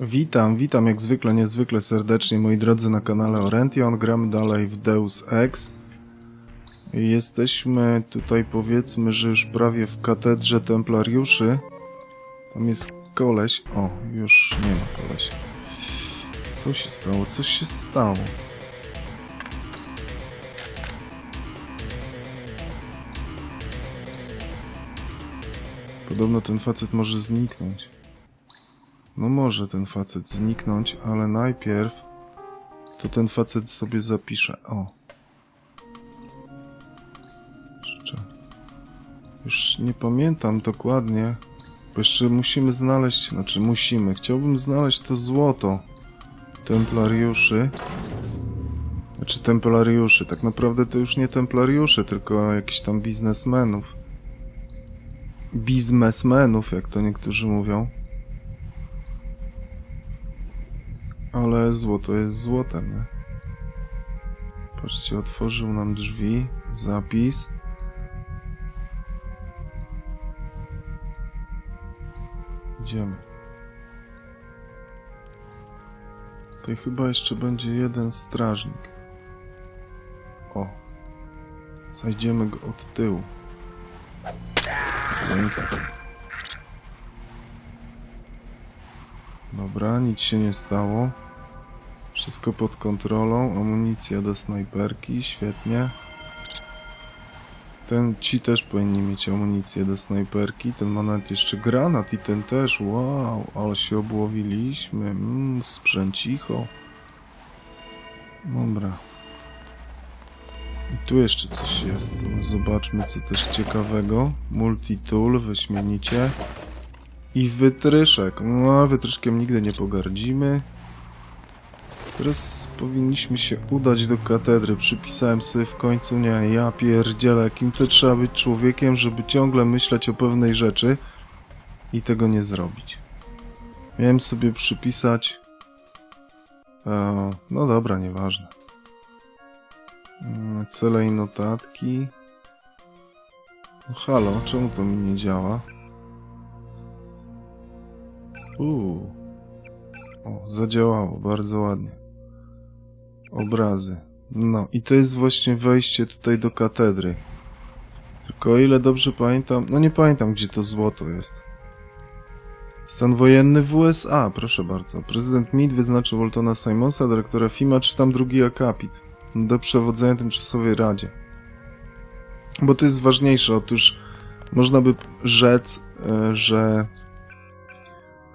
Witam, witam jak zwykle, niezwykle serdecznie moi drodzy na kanale Oriention. Gramy dalej w Deus Ex. Jesteśmy tutaj powiedzmy, że już prawie w katedrze templariuszy. Tam jest koleś. O, już nie ma kolesia. Co się stało? Coś się stało. Podobno ten facet może zniknąć. No może ten facet zniknąć, ale najpierw to ten facet sobie zapisze. O. Jeszcze. Już nie pamiętam dokładnie, bo jeszcze musimy znaleźć, znaczy musimy, chciałbym znaleźć to złoto templariuszy. Znaczy templariuszy, tak naprawdę to już nie templariuszy, tylko jakichś tam biznesmenów. Biznesmenów, jak to niektórzy mówią. Ale złoto jest złotem, nie? Patrzcie, otworzył nam drzwi, zapis. Idziemy. Tutaj chyba jeszcze będzie jeden strażnik. O. Zajdziemy go od tyłu. Pięknie. Dobra, nic się nie stało. Wszystko pod kontrolą. Amunicja do snajperki, świetnie. Ten, ci też powinni mieć amunicję do snajperki. Ten ma nawet jeszcze granat i ten też. Wow, ale się obłowiliśmy. Mmm, sprzęcicho. Dobra. I tu jeszcze coś jest. Zobaczmy, co też ciekawego. Multitool, wyśmienicie. I wytryszek. No, wytryszkiem nigdy nie pogardzimy. Teraz powinniśmy się udać do katedry. Przypisałem sobie w końcu, nie, ja pierdzielę, jakim to trzeba być człowiekiem, żeby ciągle myśleć o pewnej rzeczy i tego nie zrobić. Miałem sobie przypisać... E, no dobra, nieważne. Mm, Cele i notatki. No halo, czemu to mi nie działa? Uuu. O, zadziałało, bardzo ładnie. Obrazy. No, i to jest właśnie wejście tutaj do katedry. Tylko o ile dobrze pamiętam, no nie pamiętam gdzie to złoto jest. Stan wojenny w USA, proszę bardzo. Prezydent Meade wyznaczył Waltona Simonsa, dyrektora FIMA, czy tam drugi akapit, do przewodzenia tymczasowej radzie. Bo to jest ważniejsze, otóż można by rzec, e, że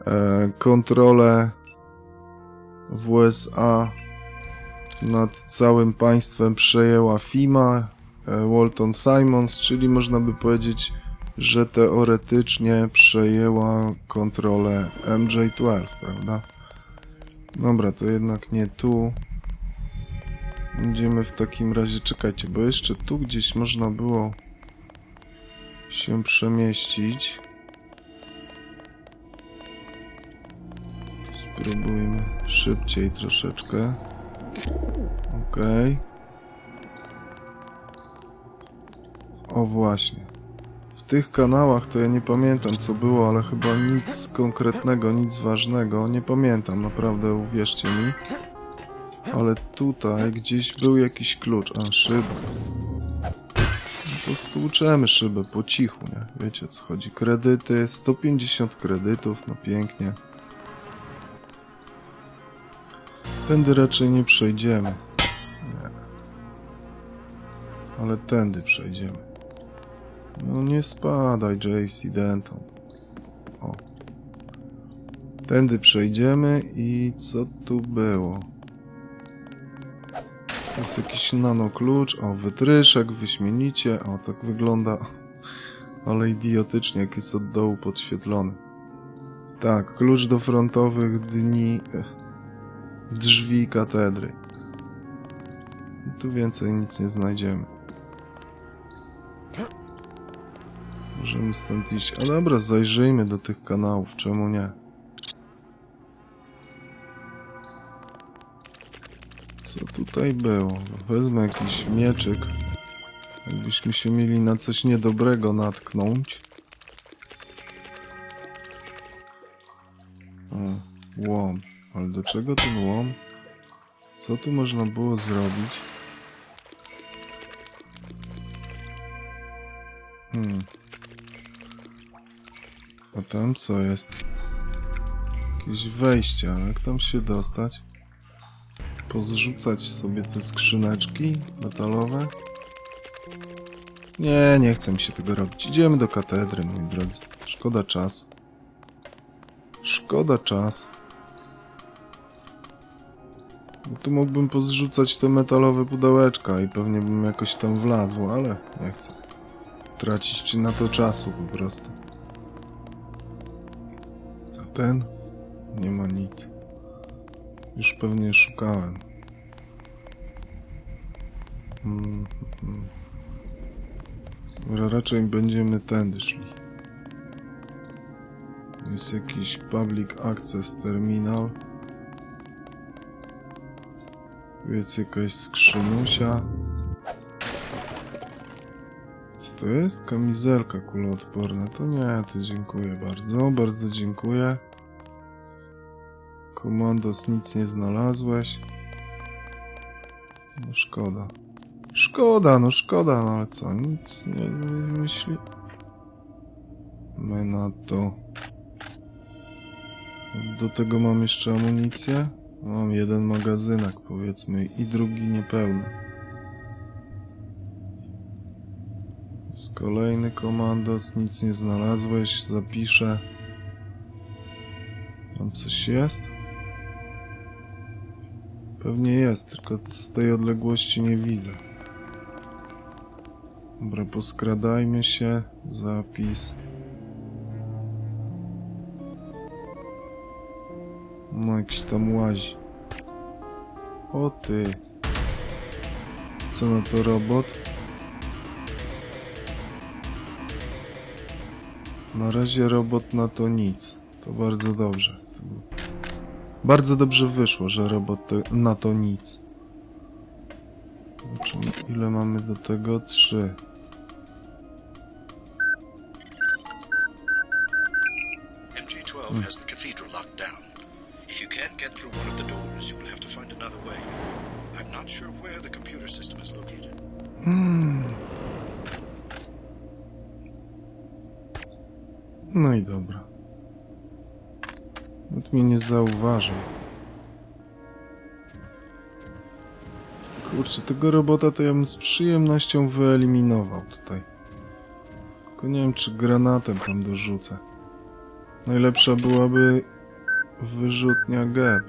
e, kontrolę w USA nad całym państwem przejęła FIMA, e, Walton Simons, czyli można by powiedzieć, że teoretycznie przejęła kontrolę MJ12, prawda? Dobra, to jednak nie tu. Będziemy w takim razie, czekajcie, bo jeszcze tu gdzieś można było się przemieścić. Spróbujmy szybciej troszeczkę. Okej. O właśnie. W tych kanałach to ja nie pamiętam co było, ale chyba nic konkretnego, nic ważnego. Nie pamiętam, naprawdę uwierzcie mi. Ale tutaj gdzieś był jakiś klucz. A, szyba. No to stłuczemy szybę po cichu, nie? Wiecie co chodzi. Kredyty, 150 kredytów, no pięknie. Tędy raczej nie przejdziemy. Ale tędy przejdziemy. No nie spadaj, JC Denton. O. Tędy przejdziemy i co tu było? To jest jakiś nano klucz. O, wytryszek, wyśmienicie. O, tak wygląda. Ale idiotycznie, jak jest od dołu podświetlony. Tak, klucz do frontowych dni. Ech drzwi katedry. Tu więcej nic nie znajdziemy. Możemy stąd iść. A dobra, zajrzyjmy do tych kanałów, czemu nie? Co tutaj było? Wezmę jakiś mieczyk. Jakbyśmy się mieli na coś niedobrego natknąć. O. Łom. Ale do czego ten łom? Co tu można było zrobić? Hmm. A tam co jest? Jakieś wejście, ale jak tam się dostać? Pozrzucać sobie te skrzyneczki metalowe? Nie, nie chcę mi się tego robić. Idziemy do katedry, moi drodzy. Szkoda czasu. Szkoda czasu. Bo Tu mógłbym pozrzucać te metalowe pudełeczka i pewnie bym jakoś tam wlazł, ale nie chcę. Tracić ci na to czasu po prostu. Ten? Nie ma nic. Już pewnie szukałem. Mm, mm. Dobra, raczej będziemy tędy szli. Jest jakiś public access terminal. Jest jakaś skrzynusia. Co to jest? Kamizelka kuloodporna. To nie, to dziękuję bardzo. Bardzo dziękuję. Komandos, nic nie znalazłeś. No szkoda. Szkoda, no szkoda, no ale co, nic nie myśli. My na to. Do tego mam jeszcze amunicję. Mam jeden magazynek, powiedzmy, i drugi niepełny. Z kolejny komandos, nic nie znalazłeś, zapiszę. Tam coś jest? Pewnie jest, tylko z tej odległości nie widzę. Dobra, poskradajmy się. Zapis. No, jakiś tam łazi. O ty. Co na to robot? Na razie robot na to nic. To bardzo dobrze. Bardzo dobrze wyszło, że robot na to nic. Zobaczymy, ile mamy do tego? Trzy. MJ12 has the cathedral locked down. If you can't get through one of the doors, you will have to find another way. I'm not sure where the computer system is located. No i dobra. Mnie nie zauważył. Kurczę, tego robota to ja bym z przyjemnością wyeliminował tutaj. Tylko nie wiem, czy granatem tam dorzucę. Najlepsza byłaby wyrzutnia geb.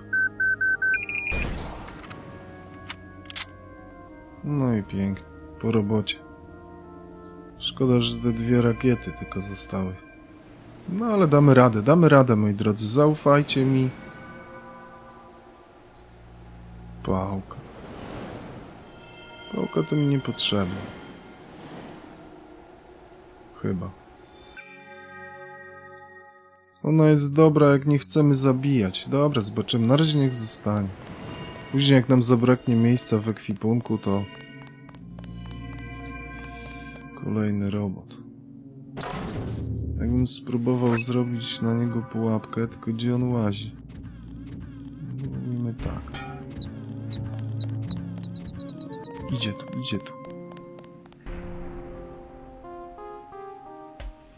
No i pięknie. Po robocie. Szkoda, że te dwie rakiety tylko zostały. No ale damy radę, damy radę, moi drodzy. Zaufajcie mi. Pałka. Pałka to mi niepotrzebna. Chyba. Ona jest dobra, jak nie chcemy zabijać. Dobra, zobaczymy. Na razie niech zostanie. Później, jak nam zabraknie miejsca w ekwipunku, to... Kolejny robot. Jakbym spróbował zrobić na niego pułapkę, tylko gdzie on łazi? Mówimy tak. Idzie tu, idzie tu.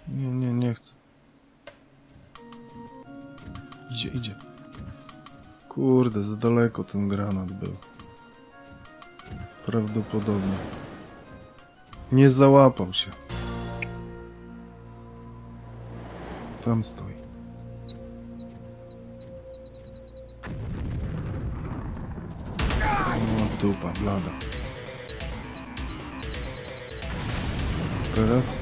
Nie, nie, nie chcę. Idzie, idzie. Kurde, za daleko ten granat był. Prawdopodobnie. Nie załapał się. Tam stoi. No dupa, blada. Teraz?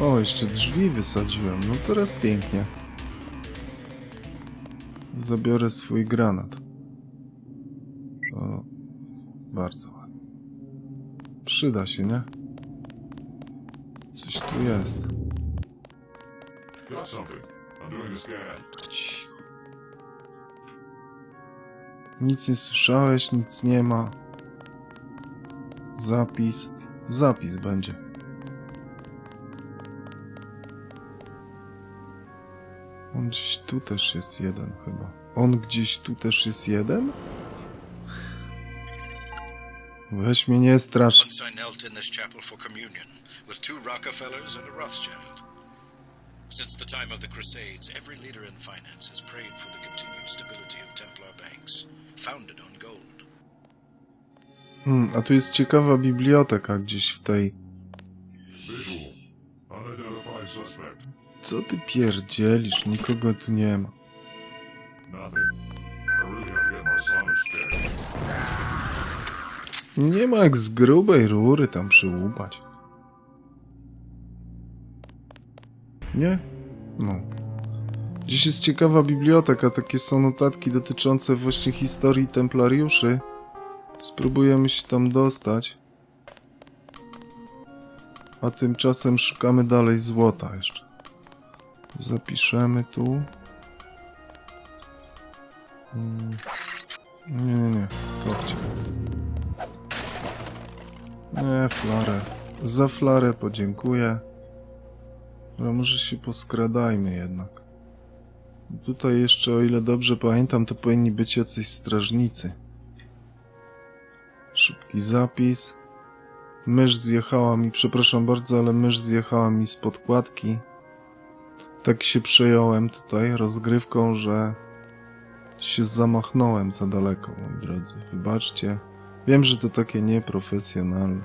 O, jeszcze drzwi wysadziłem. No teraz pięknie. Zabiorę swój granat. O, bardzo ładnie. Przyda się, nie? Coś tu jest. Got something. I'm doing a scan. Nic nie słyszałeś, nic nie ma. Zapis. Zapis będzie. On gdzieś tu też jest jeden chyba. On gdzieś tu też jest jeden? Weź mnie nie strasz. Once I knelt in this chapel for communion with two Rockefellers and a Rothschild. Since the time of the Crusades, every leader in finance has prayed for the continued stability of Templar banks, founded on gold. Hmm, a tu jest ciekawa biblioteka gdzieś w tej... Visual. Unidentified suspect. Co ty pierdzielisz? Nikogo tu nie ma. Nothing. I really have to get my sonic checked. Nie ma jak z grubej rury tam przyłupać. Nie? No. Dziś jest ciekawa biblioteka, takie są notatki dotyczące właśnie historii templariuszy. Spróbujemy się tam dostać. A tymczasem szukamy dalej złota jeszcze. Zapiszemy tu. Mm. Nie, nie, nie. To chciałem. Nie, flarę. Za flarę podziękuję. Ale może się poskradajmy jednak. Tutaj jeszcze, o ile dobrze pamiętam, to powinni być jacyś strażnicy. Szybki zapis. Mysz zjechała mi, przepraszam bardzo, ale mysz zjechała mi z podkładki. Tak się przejąłem tutaj rozgrywką, że się zamachnąłem za daleko, moi drodzy. Wybaczcie. Wiem, że to takie nieprofesjonalne.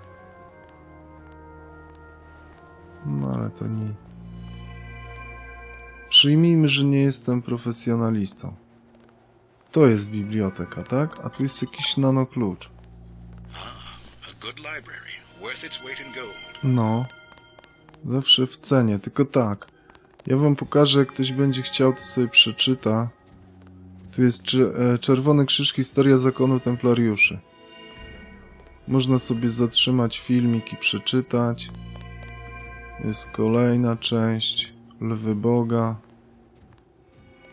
No ale to nic. Przyjmijmy, że nie jestem profesjonalistą. To jest biblioteka, tak? A tu jest jakiś nanoklucz. No. Zawsze w cenie, tylko tak. Ja wam pokażę, jak ktoś będzie chciał, to sobie przeczyta. Tu jest e, Czerwony Krzyż Historia Zakonu Templariuszy. Można sobie zatrzymać filmik i przeczytać. Jest kolejna część. Lwy Boga.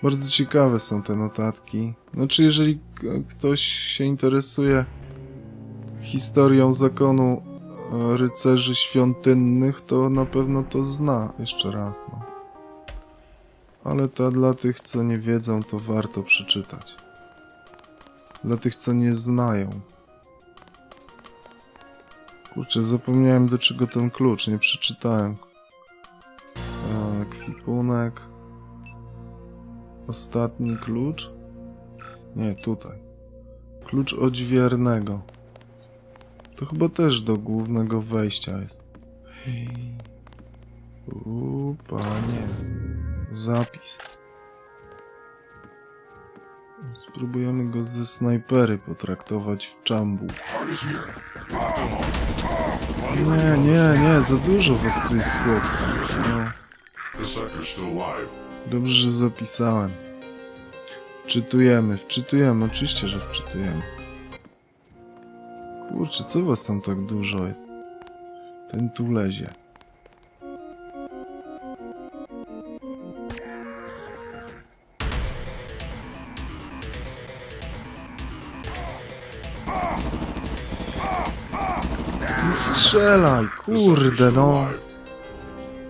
Bardzo ciekawe są te notatki. Znaczy, jeżeli ktoś się interesuje historią zakonu e, rycerzy świątynnych, to na pewno to zna. Jeszcze raz, no. Ale to dla tych, co nie wiedzą, to warto przeczytać. Dla tych, co nie znają. Kurczę, zapomniałem do czego ten klucz, nie przeczytałem. E, kwipunek. Ostatni klucz? Nie, tutaj. Klucz odźwiernego. To chyba też do głównego wejścia jest. U, panie. Zapis. Spróbujemy go ze snajpery potraktować w czambu. Nie, nie, nie, za dużo was tu jest. No, Dobrze, że zapisałem. Wczytujemy, wczytujemy, oczywiście, że wczytujemy. Kurczę, co was tam tak dużo jest? Ten tu lezie. Nie strzelaj, kurde no.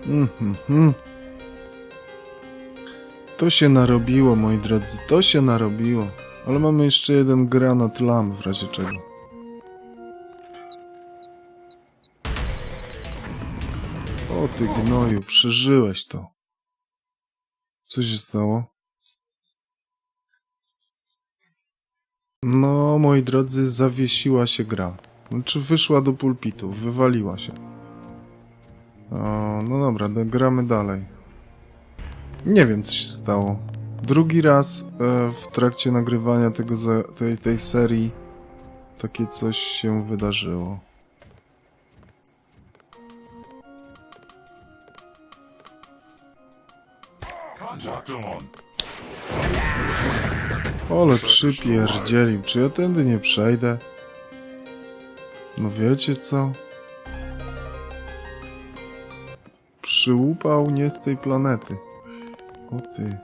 Mhm, mhm. To się narobiło, moi drodzy, to się narobiło. Ale mamy jeszcze jeden granat lam w razie czego. O ty gnoju, przeżyłeś to. Co się stało? No, moi drodzy, zawiesiła się gra. Znaczy wyszła do pulpitu, wywaliła się. O, no dobra, gramy dalej. Nie wiem, co się stało. Drugi raz e, w trakcie nagrywania tego za, tej, tej serii takie coś się wydarzyło. Ale przypierdzielił, czy ja tędy nie przejdę? No wiecie co? Przyłupał nie z tej planety. O ty.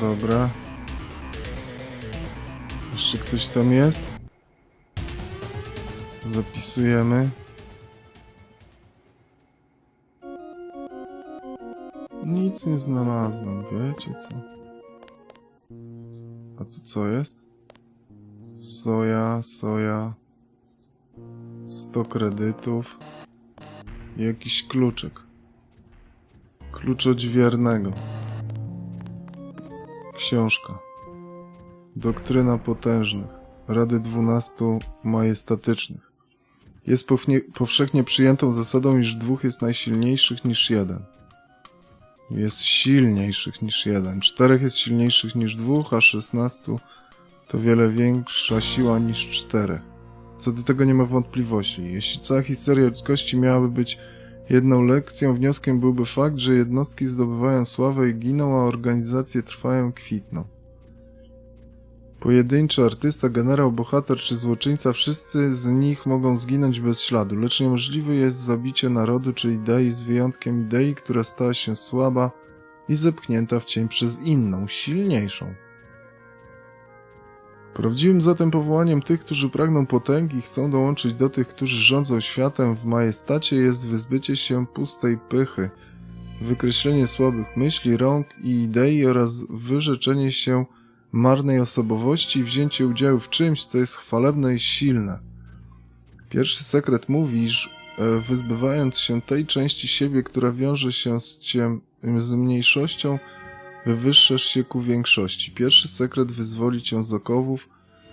Dobra. Jeszcze ktoś tam jest? Zapisujemy. Nic nie znalazłem, wiecie co? A tu co jest? Soja, soja. 100 kredytów. I jakiś kluczyk. Klucz odźwiernego. Książka. Doktryna potężnych. Rady dwunastu majestatycznych. Jest powszechnie przyjętą zasadą, iż dwóch jest najsilniejszych niż jeden. Jest silniejszych niż jeden. Czterech jest silniejszych niż dwóch, a szesnastu to wiele większa siła niż czterech. Co do tego nie ma wątpliwości. Jeśli cała historia ludzkości miałaby być jedną lekcją, wnioskiem byłby fakt, że jednostki zdobywają sławę i giną, a organizacje trwają kwitną. Pojedynczy artysta, generał, bohater czy złoczyńca, wszyscy z nich mogą zginąć bez śladu, lecz niemożliwe jest zabicie narodu czy idei z wyjątkiem idei, która stała się słaba i zepchnięta w cień przez inną, silniejszą. Prawdziwym zatem powołaniem tych, którzy pragną potęgi i chcą dołączyć do tych, którzy rządzą światem w majestacie, jest wyzbycie się pustej pychy, wykreślenie słabych myśli, rąk i idei oraz wyrzeczenie się marnej osobowości i wzięcie udziału w czymś, co jest chwalebne i silne. Pierwszy sekret mówi, iż e, wyzbywając się tej części siebie, która wiąże się z, ciem, z mniejszością, wywyższasz się ku większości. Pierwszy sekret wyzwoli cię z okowów,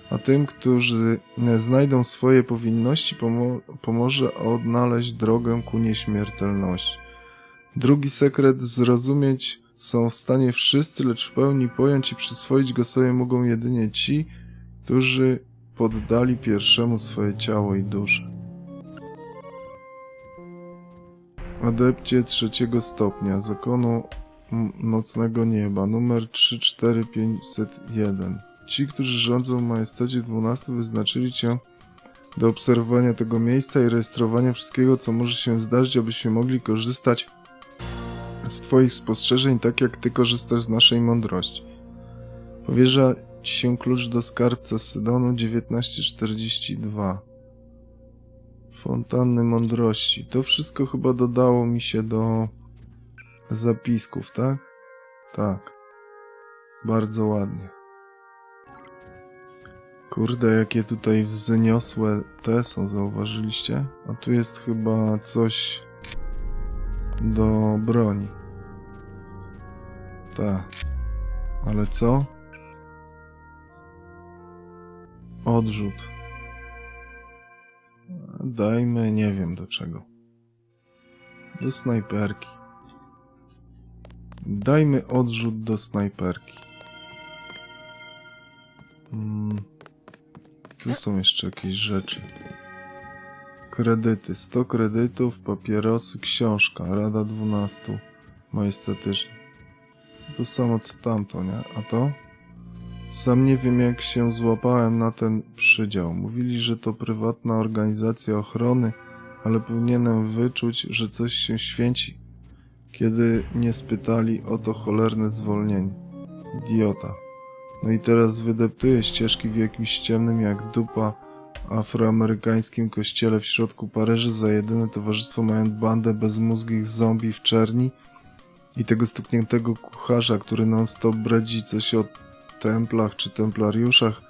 a tym, którzy e, znajdą swoje powinności, pomo pomoże odnaleźć drogę ku nieśmiertelności. Drugi sekret zrozumieć są w stanie wszyscy, lecz w pełni pojąć i przyswoić go sobie mogą jedynie ci, którzy poddali pierwszemu swoje ciało i duszę. Adepcie trzeciego stopnia zakonu nocnego nieba, numer 34501. Ci, którzy rządzą majestacie 12 wyznaczyli cię do obserwowania tego miejsca i rejestrowania wszystkiego, co może się zdarzyć, abyśmy mogli korzystać z Twoich spostrzeżeń, tak jak Ty korzystasz z naszej mądrości. Powierza Ci się klucz do skarbca Sydonu 1942. Fontanny mądrości. To wszystko chyba dodało mi się do zapisków, tak? Tak. Bardzo ładnie. Kurde, jakie tutaj wzniosłe te są, zauważyliście? A tu jest chyba coś do broni. Tak. Ale co? Odrzut. Dajmy, nie wiem do czego. Do snajperki. Dajmy odrzut do snajperki. Mm. Tu są jeszcze jakieś rzeczy. Kredyty. 100 kredytów, papierosy, książka. Rada 12. Majestatyczna. To samo co tamto, nie? A to? Sam nie wiem jak się złapałem na ten przydział. Mówili, że to prywatna organizacja ochrony, ale powinienem wyczuć, że coś się święci, kiedy nie spytali o to cholerne zwolnienie. Idiota. No i teraz wydeptuję ścieżki w jakimś ciemnym jak dupa afroamerykańskim kościele w środku Paryża za jedyne towarzystwo mając bandę bezmózgich zombie w czerni i tego stukniętego kucharza, który non-stop bredzi coś o templach czy templariuszach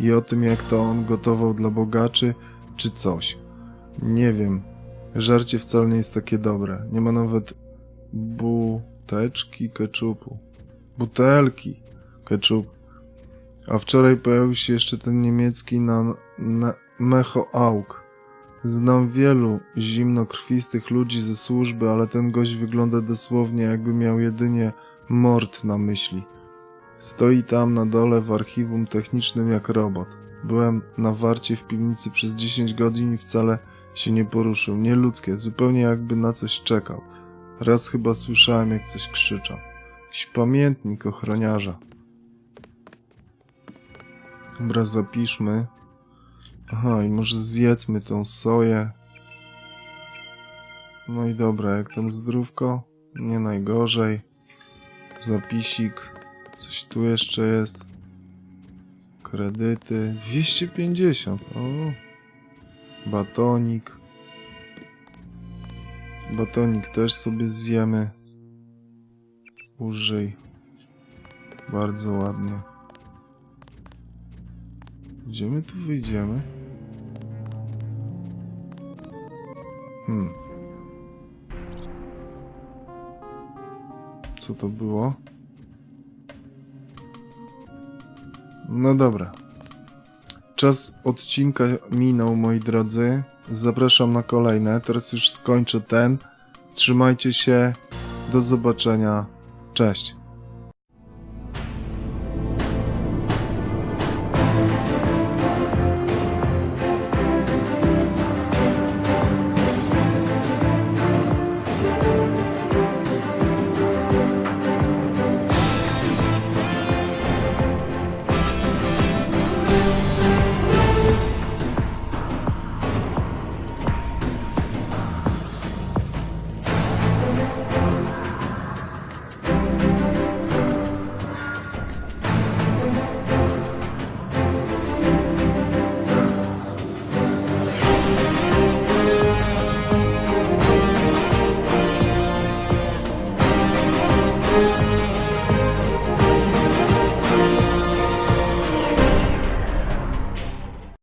i o tym, jak to on gotował dla bogaczy, czy coś. Nie wiem. Żarcie wcale nie jest takie dobre. Nie ma nawet buteczki keczupu. Butelki keczupu. A wczoraj pojawił się jeszcze ten niemiecki na, Mecho Auk. Znam wielu zimnokrwistych ludzi ze służby, ale ten gość wygląda dosłownie jakby miał jedynie mord na myśli. Stoi tam na dole w archiwum technicznym jak robot. Byłem na warcie w piwnicy przez 10 godzin i wcale się nie poruszył. Nieludzkie, zupełnie jakby na coś czekał. Raz chyba słyszałem jak coś krzyczał. Jakiś pamiętnik ochroniarza. Dobra, zapiszmy. Aha, i może zjedzmy tą soję. No i dobra, jak tam zdrówko? Nie najgorzej. Zapisik. Coś tu jeszcze jest. Kredyty. 250. O. Batonik. Batonik też sobie zjemy. Użyj. Bardzo ładnie. Gdzie my tu wyjdziemy? Hmm. Co to było? No dobra. Czas odcinka minął, moi drodzy. Zapraszam na kolejne. Teraz już skończę ten. Trzymajcie się. Do zobaczenia. Cześć.